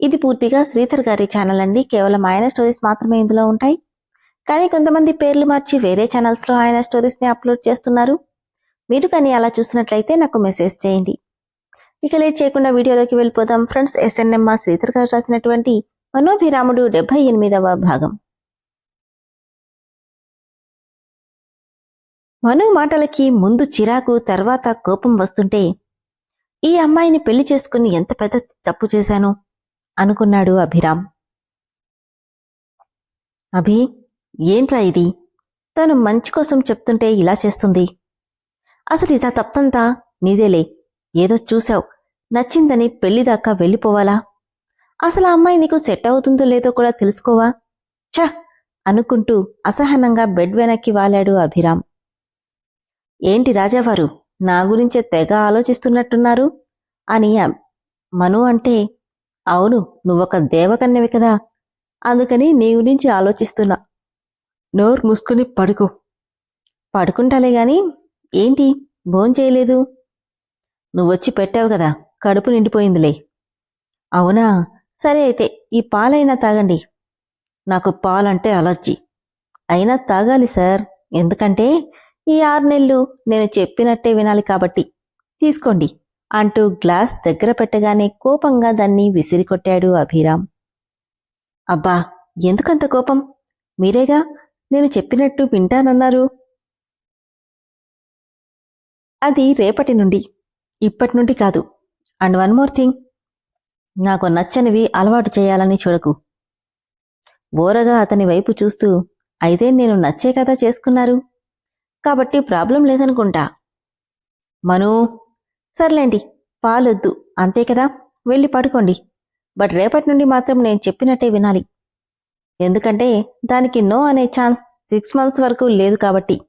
ఇది పూర్తిగా శ్రీధర్ గారి ఛానల్ అండి. కేవలం ఆయన స్టోరీస్ మాత్రమే ఇందులో ఉంటాయి. కానీ కొంతమంది పేర్లు మార్చి వేరే ఛానల్స్లో ఆయన స్టోరీస్ని అప్లోడ్ చేస్తున్నారు. మీరు కానీ అలా చూసినట్లయితే నాకు మెసేజ్ చేయండి. ఇక లేట్ చేయకుండా వీడియోలోకి వెళ్ళిపోదాం. ఫ్రెండ్స్ ఎస్ఎన్ఎంఆర్ శ్రీధర్ గారు రాసినటువంటి మనోభిరాముడు డెబ్బై ఎనిమిదవ భాగం. మను మాటలకి ముందు చిరాకు తర్వాత కోపం వస్తుంటే ఈ అమ్మాయిని పెళ్ళి చేసుకుని ఎంత పెద్ద తప్పు చేశాను? అనుకున్నాడు అభిరామ్. అభి ఏంట్రా ఇది? తను మంచి కోసం చెప్తుంటే ఇలా చేస్తుంది. అసలు ఇదా తప్పంతా? నీదేలే ఏదో చూశావు. నచ్చిందని పెళ్ళిదాకా వెళ్ళిపోవాలా? అసలు అమ్మాయి నీకు సెట్ అవుతుందో లేదో కూడా తెలుసుకోవా? ఛ! అనుకుంటూ అసహనంగా బెడ్ వెనక్కి వాలాడు అభిరామ్. ఏంటి రాజావారు నా గురించే తెగ ఆలోచిస్తున్నట్టున్నారు? అని మను అంటే అవును నువ్వొక దేవకన్యవి కదా. అందుకని నీ గురించి ఆలోచిస్తున్నా. నోరు మూసుకుని పడుకో. పడుకుంటాలే గాని ఏంటి? భోంచేయలేదు నువ్వొచ్చి పెట్టావు కదా కడుపు నిండిపోయిందిలే. అవునా? సరే అయితే ఈ పాలైనా తాగండి. నాకు పాలంటే అలర్జీ. అయినా తాగాలి సార్. ఎందుకంటే ఈ ఆరు నెలలు నేను చెప్పినట్టే వినాలి కాబట్టి. తీసుకోండి. అంటూ గ్లాస్ దగ్గర పెట్టగానే కోపంగా దాన్ని విసిరికొట్టాడు అభిరామ్. అబ్బా ఎందుకంత కోపం? మీరేగా? నేను చెప్పినట్టు వింటానన్నారు. అది రేపటి నుండి ఇప్పటి నుండి కాదు. And one more thing. నాకు నచ్చనివి అలవాటు చేయాలని చూడకు. బోరగా అతని వైపు చూస్తూ అయితే నేను నచ్చే కదా చేసుకున్నారు. కాబట్టి ప్రాబ్లం లేదనుకుంటా. మను సర్లేండి పాలొద్దు. అంతే కదా? వెళ్ళి పడుకోండి. బట్ రేపటి నుండి మాత్రం నేను చెప్పినట్టే వినాలి. ఎందుకంటే దానికి నో అనే ఛాన్స్ సిక్స్ మంత్స్ వరకు లేదు కాబట్టి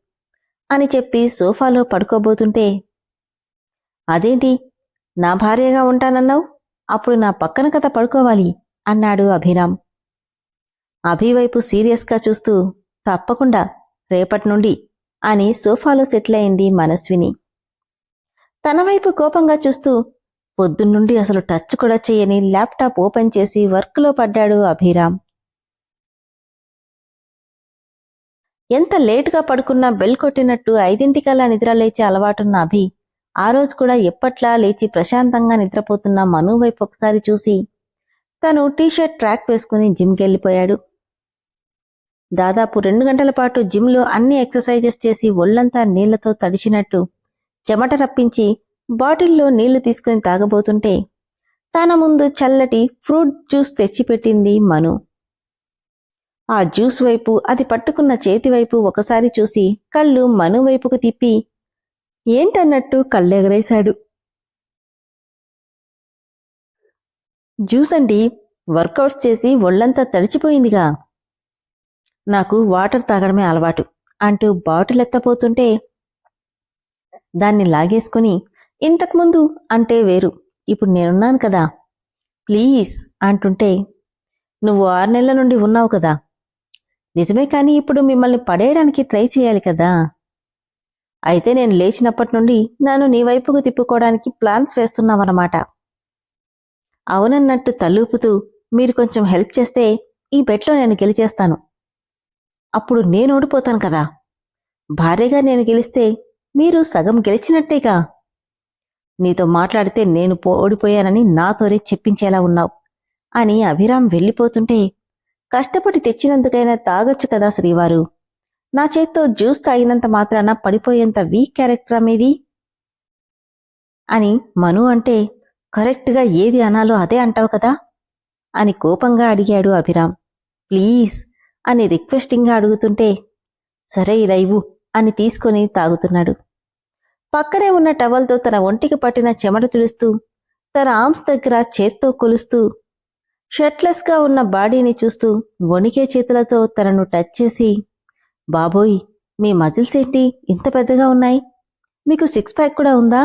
అని చెప్పి సోఫాలో పడుకోబోతుంటే అదేంటి? నా భార్యగా ఉంటానన్నావు? అప్పుడు నా పక్కన కథ పడుకోవాలి అన్నాడు అభిరామ్. అభివైపు సీరియస్గా చూస్తూ తప్పకుండా రేపటి నుండి అని సోఫాలో సెటిల్ అయింది మనస్విని. తన వైపు కోపంగా చూస్తూ పొద్దున్నుండి అసలు టచ్ కూడా చేయని ల్యాప్టాప్ ఓపెన్ చేసి వర్క్లో పడ్డాడు అభిరామ్. ఎంత లేటుగా పడుకున్నా బెల్ కొట్టినట్టు ఐదింటికల్లా నిద్ర లేచే అలవాటున్న అభి ఆ రోజు కూడా ఎప్పట్లా లేచి ప్రశాంతంగా నిద్రపోతున్న మను వైపు ఒకసారి చూసి తను టీషర్ట్ ట్రాక్ వేసుకుని జిమ్కి వెళ్ళిపోయాడు దాదాపు రెండు గంటల పాటు జిమ్లో అన్ని ఎక్సర్సైజెస్ చేసి ఒళ్ళంతా నీళ్ళతో తడిచినట్టు చెమట రప్పించి బాటిల్లో నీళ్ళు తీసుకుని తాగబోతుంటే తన ముందు చల్లటి ఫ్రూట్ జ్యూస్ తెచ్చిపెట్టింది మను. ఆ జ్యూస్ వైపు అది పట్టుకున్న చేతి వైపు ఒకసారి చూసి కళ్ళు మను వైపుకు తిప్పి ఏంటన్నట్టు కళ్ళెగరేశాడు? జ్యూస్ అండి వర్కౌట్స్ చేసి ఒళ్ళంతా తడిచిపోయిందిగా. నాకు వాటర్ తాగడమే అలవాటు అంటూ బాటిల్ ఎత్తపోతుంటే దాన్ని లాగేసుకుని ఇంతకుముందు అంటే వేరు ఇప్పుడు నేనున్నాను కదా. ప్లీజ్ అంటుంటే నువ్వు ఆరు నెలల నుండి ఉన్నావు కదా. నిజమే కానీ ఇప్పుడు మిమ్మల్ని పడేయడానికి ట్రై చేయాలి కదా. అయితే నేను లేచినప్పటి నుండి నన్ను నీ వైపుకు తిప్పుకోవడానికి ప్లాన్స్ వేస్తున్నావన్నమాట. అవునన్నట్టు తలూపుతూ మీరు కొంచెం హెల్ప్ చేస్తే ఈ బెట్లో నేను గెలిచేస్తాను. అప్పుడు నేను ఓడిపోతాను కదా. భార్యగా నేను గెలిస్తే మీరు సగం గెలిచినట్టేగా? నీతో మాట్లాడితే నేను ఓడిపోయానని నాతోనే చెప్పించేలా ఉన్నావు అని అభిరామ్ వెళ్ళిపోతుంటే కష్టపడి తెచ్చినందుకైనా తాగొచ్చు కదా శ్రీవారు. నా చేత్తో జ్యూస్ తాగినంత మాత్రాన పడిపోయేంత వీక్ క్యారెక్టరా మీది? అని మను అంటే కరెక్ట్గా ఏది అనాలో అదే అంటావు కదా? అని కోపంగా అడిగాడు అభిరామ్. ప్లీజ్ అని రిక్వెస్టింగ్గా అడుగుతుంటే సరే ఇలా ఇవ్వు. అని తీసుకొని తాగుతున్నాడు. పక్కనే ఉన్న టవల్తో తన ఒంటికి పట్టిన చెమట తుడుస్తూ తన ఆర్మ్స్ దగ్గర చేత్తో కొలుస్తూ షర్ట్లెస్గా ఉన్న బాడీని చూస్తూ వణికే చేతులతో తనను టచ్ చేసి బాబోయ్ మీ మజిల్స్ ఏంటి ఇంత పెద్దగా ఉన్నాయి? మీకు సిక్స్ ప్యాక్ కూడా ఉందా?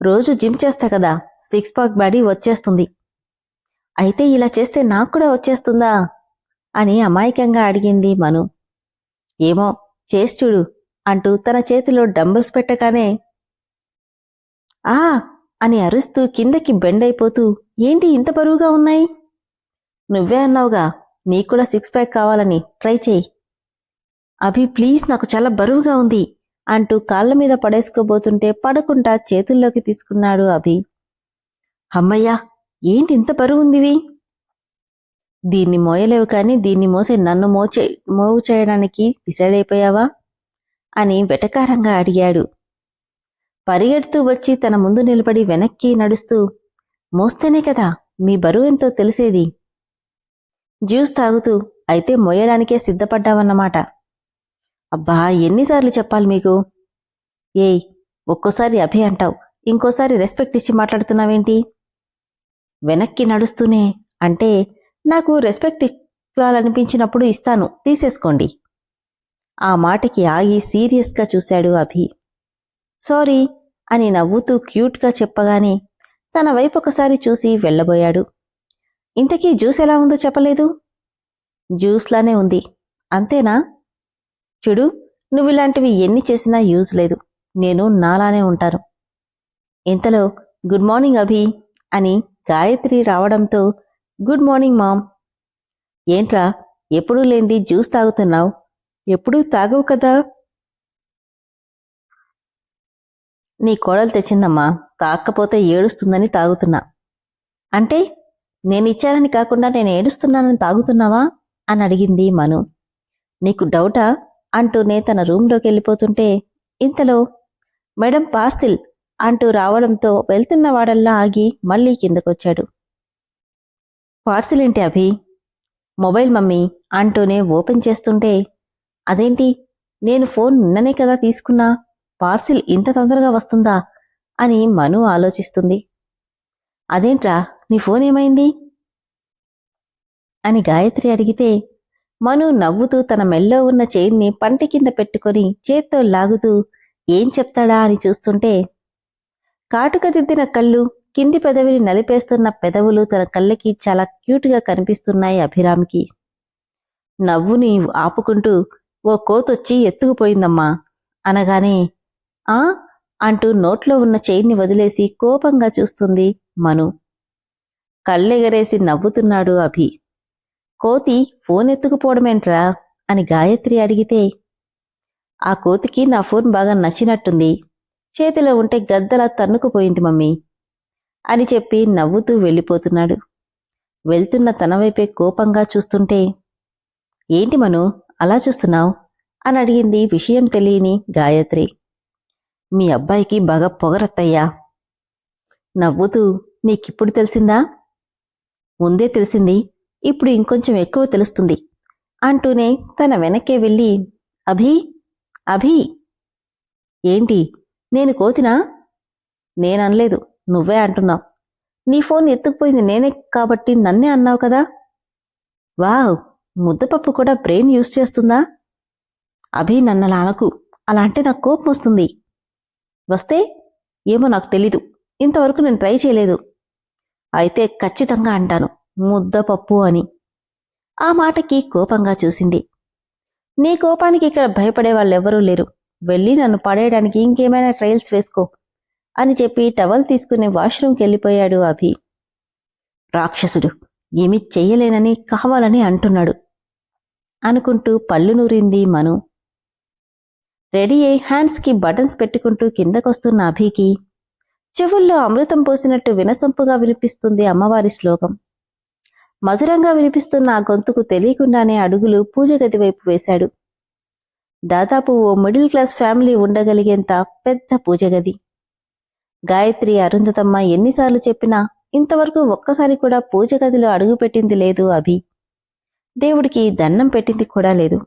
రోజు జిమ్ చేస్తా కదా సిక్స్ ప్యాక్ బాడీ వచ్చేస్తుంది. అయితే ఇలా చేస్తే నాకు కూడా వచ్చేస్తుందా? అని అమాయకంగా అడిగింది మను. ఏమో చేస్తుడు అంటూ తన చేతిలో డంబుల్స్ పెట్టగానే ఆ! అని అరుస్తూ కిందకి బెండ్ అయిపోతూ ఏంటి ఇంత బరువుగా ఉన్నాయి? నువ్వే అన్నావుగా నీకు కూడా సిక్స్ ప్యాక్ కావాలని ట్రై చేయి. అభి ప్లీజ్ నాకు చాలా బరువుగా ఉంది అంటూ కాళ్ళ మీద పడేసుకోబోతుంటే పడకుండా చేతుల్లోకి తీసుకున్నాడు అభి. అమ్మయ్యా ఏంటి ఇంత బరువుందివి దీన్ని మోయలేవు కానీ దీన్ని మోసే నన్ను మోచే మోవు చేయడానికి డిసైడ్ అయిపోయావా? అని వెటకారంగా అడిగాడు. పరిగెడుతూ వచ్చి తన ముందు నిలబడి వెనక్కి నడుస్తూ మోస్తేనే కదా మీ బరువు ఎంతో తెలిసేది. జ్యూస్ తాగుతూ అయితే మోయడానికే సిద్ధపడ్డావన్నమాట. అబ్బా ఎన్నిసార్లు చెప్పాలి మీకు? ఏయ్ ఒక్కోసారి అభి అంటావు ఇంకోసారి రెస్పెక్ట్ ఇచ్చి మాట్లాడుతున్నావేంటి? వెనక్కి నడుస్తూనే అంటే నాకు రెస్పెక్ట్ ఇవ్వాలనిపించినప్పుడు ఇస్తాను. తీసేసుకోండి. ఆ మాటకి ఆగి సీరియస్గా చూశాడు అభి. సారీ అని నవ్వుతూ క్యూట్గా చెప్పగానే తన వైపు ఒకసారి చూసి వెళ్ళబోయాడు. ఇంతకీ జ్యూస్ ఎలా ఉందో చెప్పలేదు? జ్యూస్లానే ఉంది. అంతేనా? చూడు నువ్వు ఇలాంటివి ఎన్ని చేసినా యూజ్ లేదు. నేను నాలానే ఉంటాను. ఇంతలో గుడ్ మార్నింగ్ అభి అని గాయత్రి రావడంతో గుడ్ మార్నింగ్ మామ్. ఏంట్రా ఎప్పుడూ లేంది జ్యూస్ తాగుతున్నావు? ఎప్పుడూ తాగవు కదా? నీ కోడలు తెచ్చిందమ్మా తాకపోతే ఏడుస్తుందని తాగుతున్నా. అంటే నేను ఇచ్చానని కాకుండా నేను ఏడుస్తున్నానని తాగుతున్నావా? అని అడిగింది మను. నీకు డౌటా? అంటూనే తన రూంలోకి వెళ్ళిపోతుంటే ఇంతలో మేడం పార్సిల్ అంటూ రావడంతో వెళ్తున్న వాడల్లా ఆగి మళ్ళీ కిందకొచ్చాడు. పార్సిల్ ఏంటి అభి? మొబైల్ మమ్మీ అంటూనే ఓపెన్ చేస్తుంటే అదేంటి? నేను ఫోన్ నిన్ననే కదా తీసుకున్నా పార్సిల్ ఇంత తొందరగా వస్తుందా? అని మను ఆలోచిస్తుంది. అదేంట్రా నీ ఫోన్ ఏమైంది? అని గాయత్రి అడిగితే మను నవ్వుతూ తన మెల్లో ఉన్న చైన్ని పంట కింద పెట్టుకొని చేత్తో లాగుతూ ఏం చెప్తాడా? అని చూస్తుంటే కాటుక దిద్దిన కళ్ళు కింది పెదవిని నలిపేస్తున్న పెదవులు తన కళ్ళకి చాలా క్యూట్గా కనిపిస్తున్నాయి అభిరామ్కి. నవ్వుని ఆపుకుంటూ ఓ కోతొచ్చి ఎత్తుకుపోయిందమ్మా. అనగానే ఆ? అంటూ నోట్లో ఉన్న చైన్ని వదిలేసి కోపంగా చూస్తుంది మను. కళ్ళెగరేసి నవ్వుతున్నాడు అభి. కోతి ఫోన్ ఎత్తుకుపోవడమేంట్రా అని గాయత్రి అడిగితే ఆ కోతికి నా ఫోన్ బాగా నచ్చినట్టుంది. చేతిలో ఉంటే గద్దలా తన్నుకుపోయింది మమ్మీ. అని చెప్పి నవ్వుతూ వెళ్ళిపోతున్నాడు. వెళ్తున్న తన వైపే కోపంగా చూస్తుంటే ఏంటి మను అలా చూస్తున్నావు? అని అడిగింది విషయం తెలియని గాయత్రి. మీ అబ్బాయికి బాగా పొగరత్తయ్యా. నవ్వుతూ నీకిప్పుడు తెలిసిందా? ముందే తెలిసింది ఇప్పుడు ఇంకొంచెం ఎక్కువ తెలుస్తుంది అంటూనే తన వెనక్కే వెళ్ళి అభి అభి. ఏంటి నేను కోతినా? నేననలేదు నువ్వే అంటున్నావు. నీ ఫోన్ ఎత్తుకుపోయింది నేనే కాబట్టి నన్నే అన్నావు కదా? వావ్ ముద్దపప్పు కూడా బ్రెయిన్ యూజ్ చేస్తుందా? అభి నన్నలా అనకు అలా అంటే నాకు కోపం వస్తుంది. వస్తే ఏమో నాకు తెలీదు ఇంతవరకు నేను ట్రై చేయలేదు. అయితే ఖచ్చితంగా అంటాను ముద్దపప్పు అని. ఆ మాటకి కోపంగా చూసింది. నీ కోపానికి ఇక్కడ భయపడే వాళ్ళెవ్వరూ లేరు. వెళ్ళి నన్ను పడేయడానికి ఇంకేమైనా ట్రయల్స్ వేసుకో. అని చెప్పి టవల్ తీసుకుని వాష్రూమ్కి వెళ్ళిపోయాడు అభి. రాక్షసుడు ఏమీ చెయ్యలేనని కావాలని అంటున్నాడు. అనుకుంటూ పళ్ళు నూరింది మను. రెడీ అయి హ్యాండ్స్కి బటన్స్ పెట్టుకుంటూ కిందకొస్తున్న అభికి చెవుల్లో అమృతం పోసినట్టు వినసొంపుగా వినిపిస్తుంది అమ్మవారి శ్లోకం. మధురంగా వినిపిస్తున్న ఆ గొంతుకు తెలియకుండానే అడుగులు పూజ గది వైపు వేశాడు. దాదాపు ఓ మిడిల్ క్లాస్ ఫ్యామిలీ ఉండగలిగేంత పెద్ద పూజగది గాయత్రి అరుంధతమ్మ ఎన్నిసార్లు చెప్పినా ఇంతవరకు ఒక్కసారి కూడా పూజ గదిలో అడుగుపెట్టింది లేదు అభి. దేవుడికి దండం పెట్టింది కూడా లేదు.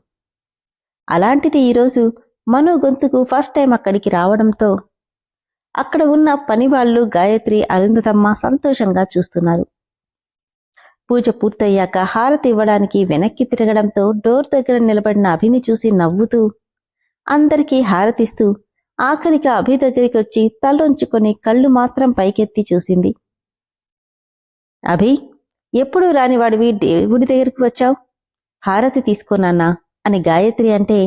అలాంటిది ఈరోజు మను గొంతుకు ఫస్ట్ టైం అక్కడికి రావడంతో అక్కడ ఉన్న పనివాళ్ళు గాయత్రి అరుంధతమ్మ సంతోషంగా చూస్తున్నారు. పూజ పూర్తయ్యాక హారతి ఇవ్వడానికి వెనక్కి తిరగడంతో డోర్ దగ్గర నిలబడిన అభిని చూసి నవ్వుతూ అందరికీ హారతిస్తూ ఆఖరికి అభి దగ్గరికి వచ్చి తలొంచుకొని కళ్ళు మాత్రం పైకెత్తి చూసింది. అభి ఎప్పుడు రానివాడివి దేవుడి దగ్గరికి వచ్చావు? హారతి తీసుకోనన్నా అని గాయత్రి అంటే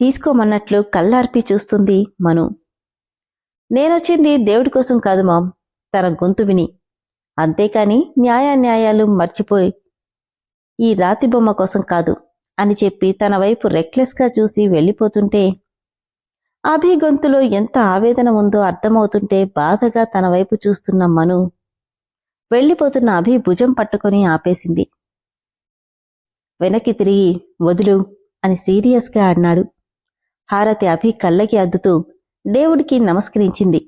తీసుకోమన్నట్లు కళ్ళార్పి చూస్తుంది మను. నేనొచ్చింది దేవుడి కోసం కాదు మామ్ తన గొంతు విని. అంతేకాని న్యాయాన్యాయాలు మర్చిపోయి ఈ రాతి బొమ్మ కోసం కాదు అని చెప్పి తన వైపు రెక్లెస్గా చూసి వెళ్ళిపోతుంటే అభి గొంతులో ఎంత ఆవేదన ఉందో అర్థమవుతుంటే బాధగా తన వైపు చూస్తున్న మను వెళ్ళిపోతున్న అభి భుజం పట్టుకొని ఆపేసింది. వెనక్కి తిరిగి వదులు అని సీరియస్గా అన్నాడు. హారతి అభి కళ్ళకి అద్దుతూ దేవుడికి నమస్కరించింది.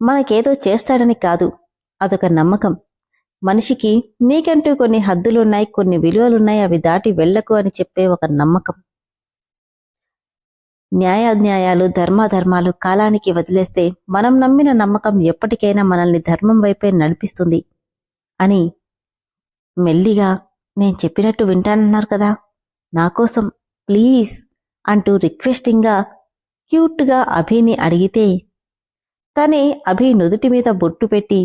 మనకేదో చేస్తాడని కాదు అదొక నమ్మకం. మనిషికి నీకంటూ కొన్ని హద్దులున్నాయి కొన్ని విలువలున్నాయి అవి దాటి వెళ్ళకు అని చెప్పే ఒక నమ్మకం. న్యాయాన్యాయాలు ధర్మాధర్మాలు కాలానికి వదిలేస్తే మనం నమ్మిన నమ్మకం ఎప్పటికైనా మనల్ని ధర్మం వైపే నడిపిస్తుంది అని మెల్లిగా నేను చెప్పినట్టు వింటానన్నారు కదా. నాకోసం ప్లీజ్ అంటూ రిక్వెస్టింగ్గా క్యూట్గా అభిని అడిగితే తనే అభి నుదుటి మీద బొట్టు పెట్టి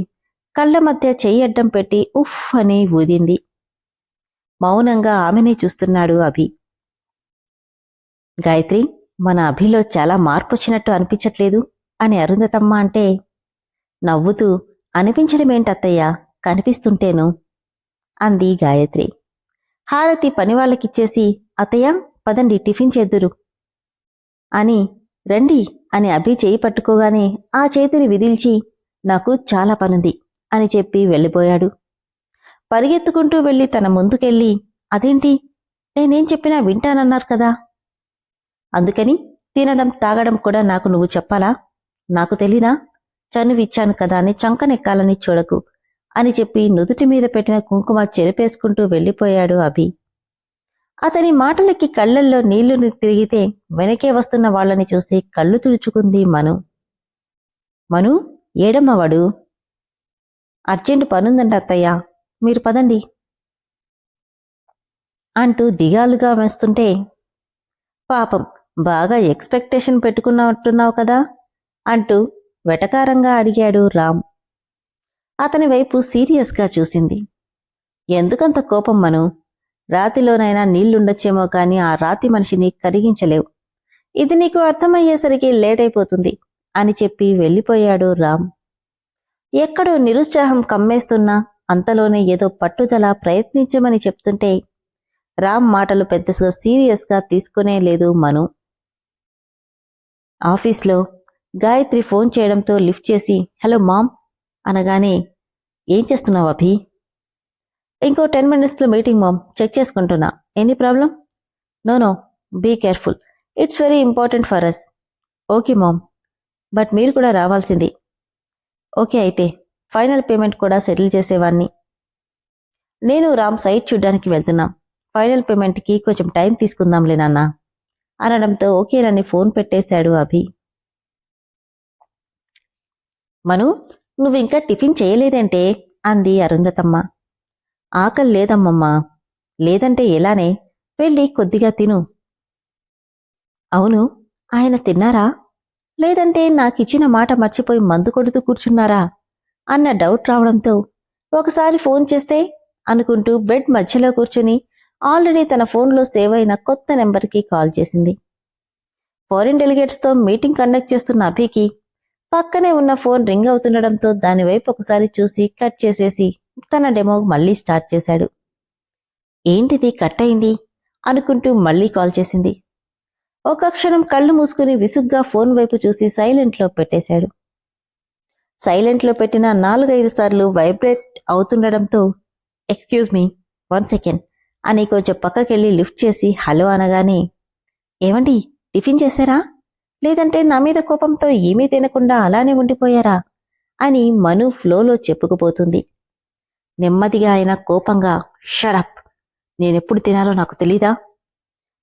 కళ్ళ మధ్య చెయ్యడ్డం పెట్టి ఉఫ్ అని ఊదింది. మౌనంగా ఆమెనే చూస్తున్నాడు అభి. గాయత్రి మన అభిలో చాలా మార్పు వచ్చినట్టు అనిపించట్లేదు? అని అరుంధతమ్మ అంటే నవ్వుతూ అనిపించడమేంటత్తయ్యా కనిపిస్తుంటేను అంది గాయత్రి. హారతి పనివాళ్ళకిచ్చేసి అత్తయ్య పదండి టిఫిన్ చేద్దురు. అని రండి అని అభి చేయి పట్టుకోగానే ఆ చేతిని విదిల్చి నాకు చాలా పనుంది అని చెప్పి వెళ్ళిపోయాడు. పరిగెత్తుకుంటూ వెళ్ళి తన ముందుకెళ్ళి అదేంటి? నేనేం చెప్పినా వింటానన్నారు కదా? అందుకని తినడం తాగడం కూడా నాకు నువ్వు చెప్పాలా? నాకు తెలీదా? చనువిచ్చాను కదా అని చంకనెక్కాలని చూడకు అని చెప్పి నుదుటి మీద పెట్టిన కుంకుమ చెరిపేసుకుంటూ వెళ్ళిపోయాడు అభి. అతని మాటలకి కళ్ళల్లో నీళ్ళు తిరిగితే వెనకే వస్తున్న వాళ్ళని చూసి కళ్ళు తుడుచుకుంది మను. మను ఏడమ్మవాడు అర్జెంటు పనుందంట అత్తయ్య మీరు పదండి. అంటూ దిగాలుగా వేస్తుంటే పాపం బాగా ఎక్స్పెక్టేషన్ పెట్టుకున్నట్టున్నావు కదా? అంటూ వెటకారంగా అడిగాడు రామ్. అతని వైపు సీరియస్గా చూసింది. ఎందుకంత కోపం మను? రాతిలోనైనా నీళ్ళుండొచ్చేమో కాని ఆ రాతి మనిషిని కరిగించలేవు. ఇది నీకు అర్థమయ్యేసరికి లేట్ అయిపోతుంది అని చెప్పి వెళ్ళిపోయాడు రామ్. ఎక్కడో నిరుత్సాహం కమ్మేస్తున్నా అంతలోనే ఏదో పట్టుదల ప్రయత్నించమని చెప్తుంటే రామ్ మాటలు పెద్దగా సీరియస్గా తీసుకునే లేదు మను. ఆఫీస్లో గాయత్రి ఫోన్ చేయడంతో లిఫ్ట్ చేసి హలో మామ్ అనగానే ఏం చేస్తున్నావు అభి? ఇంకో టెన్ మినిట్స్లో మీటింగ్ మామ్ చెక్ చేసుకుంటున్నా. Any problem? No no be careful. It's very important for us. Okay mom but మీరు కూడా రావాల్సింది. ఓకే అయితే ఫైనల్ పేమెంట్ కూడా సెటిల్ చేసేవాన్ని నేను రామ్ సైట్ చూడ్డానికి వెళ్తున్నాం. ఫైనల్ పేమెంట్కి కొంచెం టైం తీసుకుందాంలే నాన్న అనడంతో ఓకేనని ఫోన్ పెట్టేశాడు అభి. మను నువ్వింకా టిఫిన్ చేయలేదంటే? అంది అరుంధతమ్మ. ఆకలి లేదమ్మమ్మా. లేదంటే ఎలానే? వెళ్ళి కొద్దిగా తిను. అవును ఆయన తిన్నారా? లేదంటే నాకిచ్చిన మాట మర్చిపోయి మందు కొడుతూ కూర్చున్నారా? అన్న డౌట్ రావడంతో ఒకసారి ఫోన్ చేస్తే అనుకుంటూ బెడ్ మధ్యలో కూర్చుని ఆల్రెడీ తన ఫోన్లో సేవ్ అయిన కొత్త నెంబర్కి కాల్ చేసింది. ఫారిన్ డెలిగేట్స్తో మీటింగ్ కండక్ట్ చేస్తున్న అభికి పక్కనే ఉన్న ఫోన్ రింగ్ అవుతుండడంతో దానివైపు ఒకసారి చూసి కట్ చేసేసి తన డెమో మళ్ళీ స్టార్ట్ చేశాడు. ఏంటిది? కట్ అయింది? అనుకుంటూ మళ్ళీ కాల్ చేసింది. ఒక క్షణం కళ్ళు మూసుకుని విసుగ్గా ఫోన్ వైపు చూసి సైలెంట్లో పెట్టేశాడు. సైలెంట్లో పెట్టిన నాలుగైదు సార్లు వైబ్రేట్ అవుతుండడంతో ఎక్స్క్యూజ్ మీ వన్ సెకండ్. అని కొంచెం పక్కకెళ్ళి లిఫ్ట్ చేసి హలో అనగానే ఏమండి టిఫిన్ చేశారా? లేదంటే నా మీద కోపంతో ఏమీ తినకుండా అలానే ఉండిపోయారా? అని మను ఫ్లోలో చెప్పుకుపోతుంది. నెమ్మదిగా ఆయన కోపంగా షడప్ నేనెప్పుడు తినాలో నాకు తెలీదా?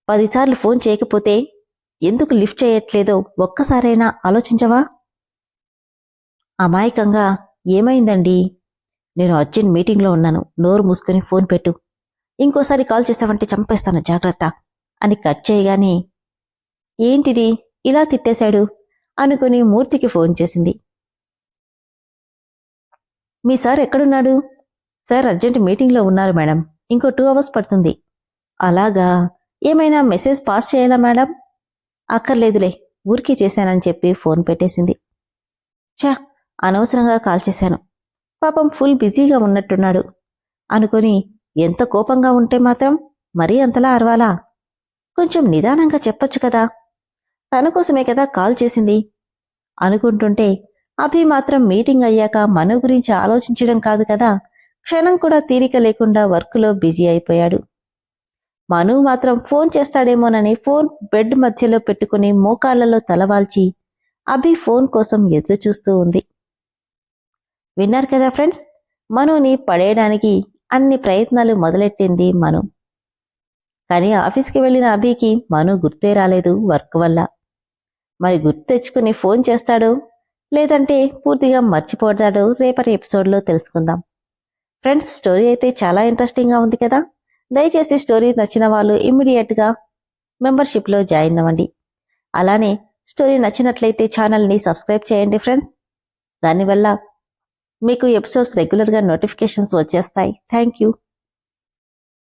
పదిసార్లు ఫోన్ చేయకపోతే ఎందుకు లిఫ్ట్ చేయట్లేదో ఒక్కసారైనా ఆలోచించవా? అమాయకంగా ఏమైందండి? నేను అర్జెంట్ మీటింగ్లో ఉన్నాను నోరు మూసుకొని ఫోన్ పెట్టు. ఇంకోసారి కాల్ చేసావంటే చంపేస్తాను జాగ్రత్త అని కట్ చేయగానే ఏంటిది? ఇలా తిట్టేశాడు అనుకుని మూర్తికి ఫోన్ చేసింది. మీ సార్ ఎక్కడున్నాడు? సార్ అర్జెంట్ మీటింగ్లో ఉన్నారు మేడం. ఇంకో టూ అవర్స్ పడుతుంది. అలాగా? ఏమైనా మెసేజ్ పాస్ చేయాలా మేడం? అక్కర్లేదులే ఊరికే చేశానని చెప్పి ఫోన్ పెట్టేసింది. ఛా అనవసరంగా కాల్ చేశాను. పాపం ఫుల్ బిజీగా ఉన్నట్టున్నాడు అనుకొని ఎంత కోపంగా ఉంటే మాత్రం మరీ అంతలా అరవాలా? కొంచెం నిదానంగా చెప్పొచ్చు కదా. తన కోసమే కదా కాల్ చేసింది. అనుకుంటుంటే అభి మాత్రం మీటింగ్ అయ్యాక మను గురించి ఆలోచించడం కాదు కదా. క్షణం కూడా తీరిక లేకుండా వర్క్లో బిజీ అయిపోయాడు. మను మాత్రం ఫోన్ చేస్తాడేమోనని ఫోన్ బెడ్ మధ్యలో పెట్టుకుని మోకాళ్ళలో తలవాల్చి అభి ఫోన్ కోసం ఎదురు చూస్తూ ఉంది. విన్నారు కదా ఫ్రెండ్స్? మనుని పడేయడానికి అన్ని ప్రయత్నాలు మొదలెట్టింది మను. కానీ ఆఫీస్కి వెళ్ళిన అభికి మను గుర్తే రాలేదు వర్క్ వల్ల. మరి గుర్తు తెచ్చుకుని ఫోన్ చేస్తాడో? లేదంటే పూర్తిగా మర్చిపోతాడో రేపటి ఎపిసోడ్లో తెలుసుకుందాం. ఫ్రెండ్స్ స్టోరీ అయితే చాలా ఇంట్రెస్టింగ్గా ఉంది కదా? దయచేసి స్టోరీ నచ్చిన వాళ్ళు ఇమ్మీడియట్గా మెంబర్షిప్లో జాయిన్ అవ్వండి. అలానే స్టోరీ నచ్చినట్లయితే ఛానల్ని సబ్స్క్రైబ్ చేయండి ఫ్రెండ్స్. దానివల్ల మీకు ఎపిసోడ్స్ రెగ్యులర్గా నోటిఫికేషన్స్ వచ్చేస్తాయి. Thank you